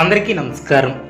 అందరికీ నమస్కారం.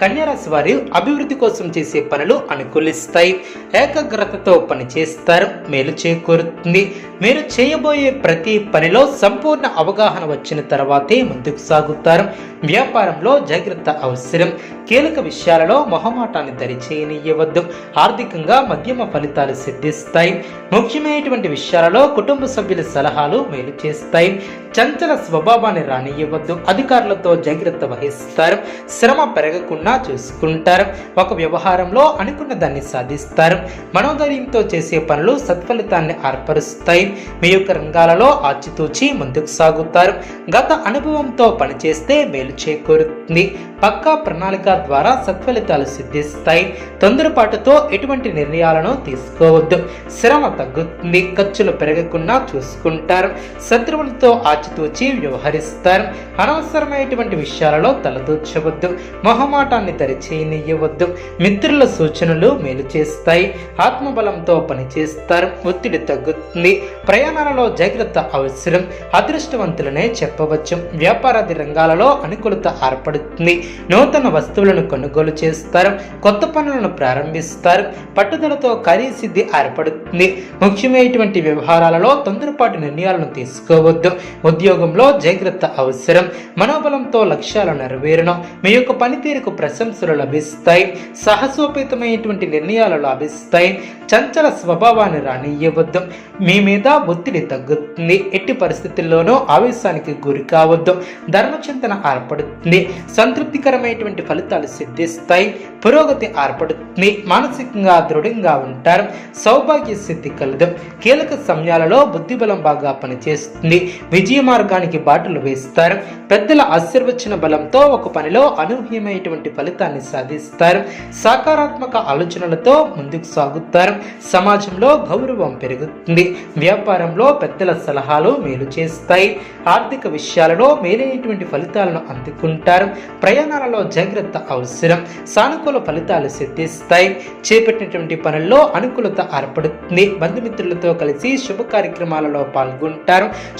కన్యారాశి వారి అభివృద్ధి కోసం చేసే పనులు అనుకూలిస్తాయి. ఏకాగ్రతతో పని చేస్తారు మేలు చేకూరుతుంది. మీరు చేయబోయే ప్రతి పనిలో సంపూర్ణ అవగాహన వచ్చిన తర్వాతే ముందుకు సాగుతారు. వ్యాపారంలో జాగ్రత్త అవసరం. కీలక విషయాలలో మొహమాటాన్ని దరిచేయనివ్వద్దు ఆర్థికంగా మధ్యమ ఫలితాలు సిద్ధిస్తాయి. ముఖ్యమైనటువంటి విషయాలలో కుటుంబ సభ్యుల సలహాలు మేలు చేస్తాయి. చంచల స్వభావాన్ని రానియవద్దు అధికారులతో జాగ్రత్త వహిస్తారు. శ్రమ పెరగకుండా చూసుకుంటారు. ఒక వ్యవహారంలో అనుకున్న దాన్ని సాధిస్తారు. మనోధైర్యంతో చేసే పనులు సత్ఫలితాన్ని ఏర్పరుస్తాయి. మీ యొక్క రంగాలలో ఆచితూచి ముందుకు సాగుతారు. గత అనుభవంతో పనిచేస్తే మేలు చేకూరుతుంది. పక్కా ప్రణాళిక ద్వారా సత్ఫలితాలు సిద్ధిస్తాయి. తొందరపాటుతో ఎటువంటి నిర్ణయాలను తీసుకోవద్దు. శ్రమ తగ్గుతుంది. ఖర్చులు పెరగకుండా చూసుకుంటారు. శత్రువులతో ఆచితూచి వ్యవహరిస్తారు. అనవసరమైనటువంటి విషయాలలో తలదూర్చవద్దు. మొహమాటాన్ని దరిచేయనివ్వద్దు మిత్రుల సూచనలు మేలు చేస్తాయి. ఆత్మబలంతో పనిచేస్తారు. ఒత్తిడి తగ్గుతుంది. ప్రయాణాలలో జాగ్రత్త అవసరం. అదృష్టవంతులనే చెప్పవచ్చు. వ్యాపారాది రంగాలలో అనుకూలత ఏర్పడుతుంది. నూతన వస్తువులను కొనుగోలు చేస్తారు. కొత్త పనులను ప్రారంభిస్తారు. పట్టుదలతో కార్యసిద్ధి ఏర్పడుతుంది. ముఖ్యమైనటువంటి వ్యవహారాలలో తొందరపాటు నిర్ణయాలను తీసుకోవద్దు. ఉద్యోగంలో జాగ్రత్త అవసరం. మనోబలంతో లక్ష్యాలు నెరవేరడం మీ యొక్క పనితీరుకు ప్రశంసలు లభిస్తాయి. సాహసోపేతమైనటువంటి నిర్ణయాలు లభిస్తాయి. చంచల స్వభావాన్ని రానియ్యవద్దు మీ మీద ఒత్తిడి తగ్గుతుంది. ఎట్టి పరిస్థితుల్లోనూ ఆవేశానికి గురి కావద్దు. ధర్మచింతన ఏర్పడుతుంది. సంతృప్తికరమైనటువంటి ఫలితాలు సిద్ధిస్తాయి. పురోగతి ఏర్పడుతుంది. మానసికంగా దృఢంగా ఉంటారు. సౌభాగ్య సిద్ధి కలదు. కీలక సమయాలలో బుద్ధిబలం బాగా పనిచేస్తుంది. విజయ మార్గానికి బాటలు వేస్తారు. పెద్దల ఆశీర్వచన బలంతో ఒక పనిలో అనూహ్యమైనటువంటి ఫలితాన్ని సాధిస్తారు. సకారాత్మక ఆలోచనలతో ముందుకు సాగుతారు. సమాజంలో గౌరవం పెరుగుతుంది. వ్యాపారంలో పెద్దల సలహాలు మేలు చేస్తాయి. ఆర్థిక విషయాలలో మేలైనటువంటి ఫలితాలను అందుకుంటారు. ప్రయాణాలలో జాగ్రత్త అవసరం. సానుకూల ఫలితాలు సిద్ధిస్తాయి. చేపట్టినటువంటి పనుల్లో అనుకూలత ఏర్పడుతుంది. బంధుమిత్రులతో కలిసి శుభ కార్యక్రమాలలో పాల్గొంటారు.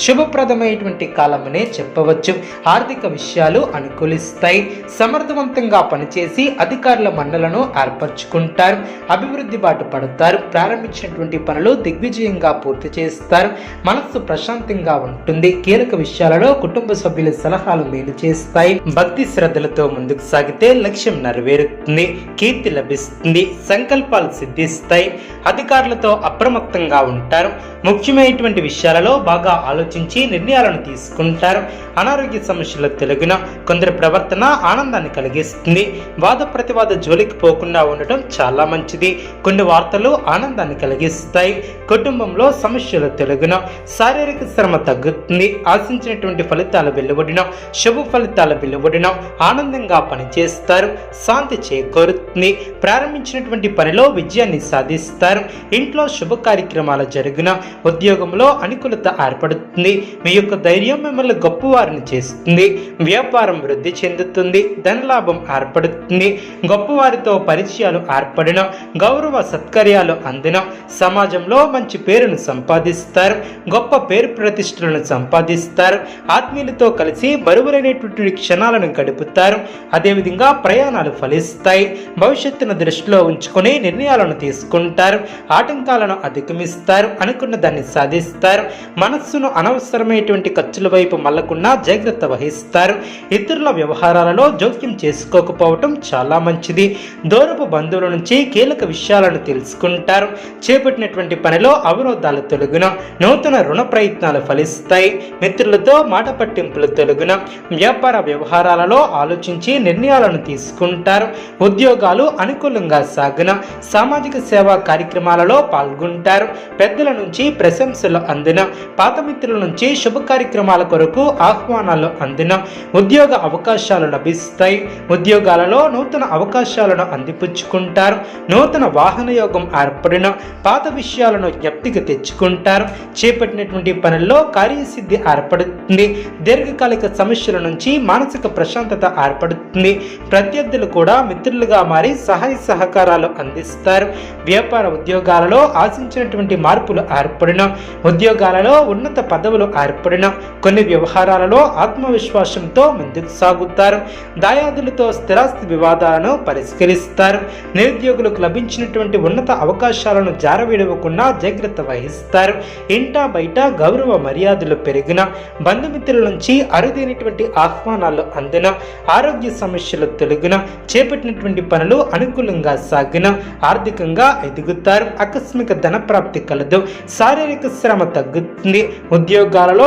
అనుకూలమైనటువంటి కాలమనే చెప్పవచ్చు. ఆర్థిక విషయాలు అనుకూలిస్తాయి. సమర్థవంతంగా పనిచేసి అధికారుల మండలను ఏర్పరచుకుంటారు. అభివృద్ధి బాటు పడతారు. ప్రారంభించినటువంటి పనులు దిగ్విజయంగా పూర్తి చేస్తారు. మనస్సు ప్రశాంతంగా ఉంటుంది. కీలక విషయాలలో కుటుంబ సభ్యుల సలహాలు మేలు చేస్తాయి. భక్తి శ్రద్ధలతో ముందుకు సాగితే లక్ష్యం నెరవేరుతుంది. కీర్తి లభిస్తుంది. సంకల్పాలు సిద్ధిస్తాయి. అధికారులతో అప్రమత్తంగా ఉంటారు. ముఖ్యమైనటువంటి విషయాలలో బాగా ఆలోచించి నిర్ణయాలను తీసుకుంటారు. అనారోగ్య సమస్యల తెలుగున కొందరి ప్రవర్తన ఆనందాన్ని కలిగిస్తుంది. వాద ప్రతివాద జోలికి పోకుండా ఉండటం చాలా మంచిది. కొన్ని వార్తలు ఆనందాన్ని కలిగిస్తాయి. కుటుంబంలో సమస్యల తెలుగున శారీరక శ్రమ తగ్గుతుంది. ఆశించినటువంటి ఫలితాలు వెలువడిన శుభ ఫలితాలు వెలువడిన ఆనందంగా పనిచేస్తారు. శాంతి చేకూరుతుంది. ప్రారంభించినటువంటి పనిలో విజయాన్ని సాధిస్తారు. ఇంట్లో శుభ కార్యక్రమాలు జరుగున ఉద్యోగంలో అనుకూలత ఏర్పడుతుంది. మీ యొక్క ధైర్యం మిమ్మల్ని గొప్పవారిని చేస్తుంది వ్యాపారం వృద్ధి చెందుతుంది ధనలాభం ఏర్పడుతుంది. గొప్పవారితో పరిచయాలు ఏర్పడిన గౌరవ సత్కర్యాలు అందిన సమాజంలో మంచి పేరును సంపాదిస్తారు గొప్ప పేరు ప్రతిష్టలను సంపాదిస్తారు ఆత్మీయులతో కలిసి బరువులైనటువంటి క్షణాలను గడుపుతారు. అదేవిధంగా ప్రయాణాలు ఫలిస్తాయి. భవిష్యత్తును దృష్టిలో ఉంచుకొని నిర్ణయాలను తీసుకుంటారు. ఆటంకాలను అధిగమిస్తారు. అనుకున్న దాన్ని సాధిస్తారు. మనస్సును అనవసరమైనటువంటి అనవసరమైనటువంటి ఖర్చుల వైపు మళ్ళకుండా జాగ్రత్త వహిస్తారు. ఇతరుల వ్యవహారాలలో జోక్యం చేసుకోకపోవటం చాలా మంచిది. దూరపు బంధువుల నుంచి కీలక విషయాలను తెలుసుకుంటారు. చేపట్టినటువంటి పనిలో అవరోధాలు తొలగున నూతన రుణ ప్రయత్నాలు ఫలిస్తాయి. మిత్రులతో మాట పట్టింపులు తొలగున వ్యాపార వ్యవహారాలలో ఆలోచించి నిర్ణయాలను తీసుకుంటారు. ఉద్యోగాలు అనుకూలంగా సాగున సామాజిక సేవా కార్యక్రమాలలో పాల్గొంటారు. పెద్దల నుంచి ప్రశంసలు అందిన పాత మిత్రుల నుంచి శుభ కార్యక్రమాల కొరకు ఆహ్వానాలు అందిన ఉద్యోగ అవకాశాలు లభిస్తాయి. ఉద్యోగాలలో నూతన అవకాశాలను అందిపుచ్చుకుంటారు. నూతన వాహన యోగం ఏర్పడిన పాత విషయాలను జ్ఞప్తికి తెచ్చుకుంటారు. చేపట్టినటువంటి పనుల్లో కార్యసిద్ధి ఏర్పడుతుంది. దీర్ఘకాలిక సమస్యల నుంచి మానసిక ప్రశాంతత ఏర్పడుతుంది. ప్రత్యర్థులు కూడా మిత్రులుగా మారి సహాయ సహకారాలు అందిస్తారు. వ్యాపార ఉద్యోగాలలో ఆశించినటువంటి మార్పులు ఏర్పడిన ఉద్యోగాలలో ఉన్నత పదవులు ఏర్పడిన కొన్ని వ్యవహారాలలో ఆత్మవిశ్వాసంతో ముందుకు సాగుతారు. దాయాదులతో స్థిరాస్తి వివాదాలను పరిష్కరిస్తారు. నిరుద్యోగులకు లభించినటువంటి ఉన్నత అవకాశాలను జారవిడవకుండా జాగ్రత్త వహిస్తారు. ఇంటా బయట గౌరవ మర్యాదలు పెరిగిన బంధుమిత్రుల నుంచి అరుదైనటువంటి ఆహ్వానాలు అందిన ఆరోగ్య సమస్యలు తొలగిన చేపట్టినటువంటి పనులు అనుకూలంగా సాగిన ఆర్థికంగా ఎదుగుతారు. ఆకస్మిక ధన ప్రాప్తి కలదు. శారీరక శ్రమ తగ్గుతుంది. ఉద్యోగాలలో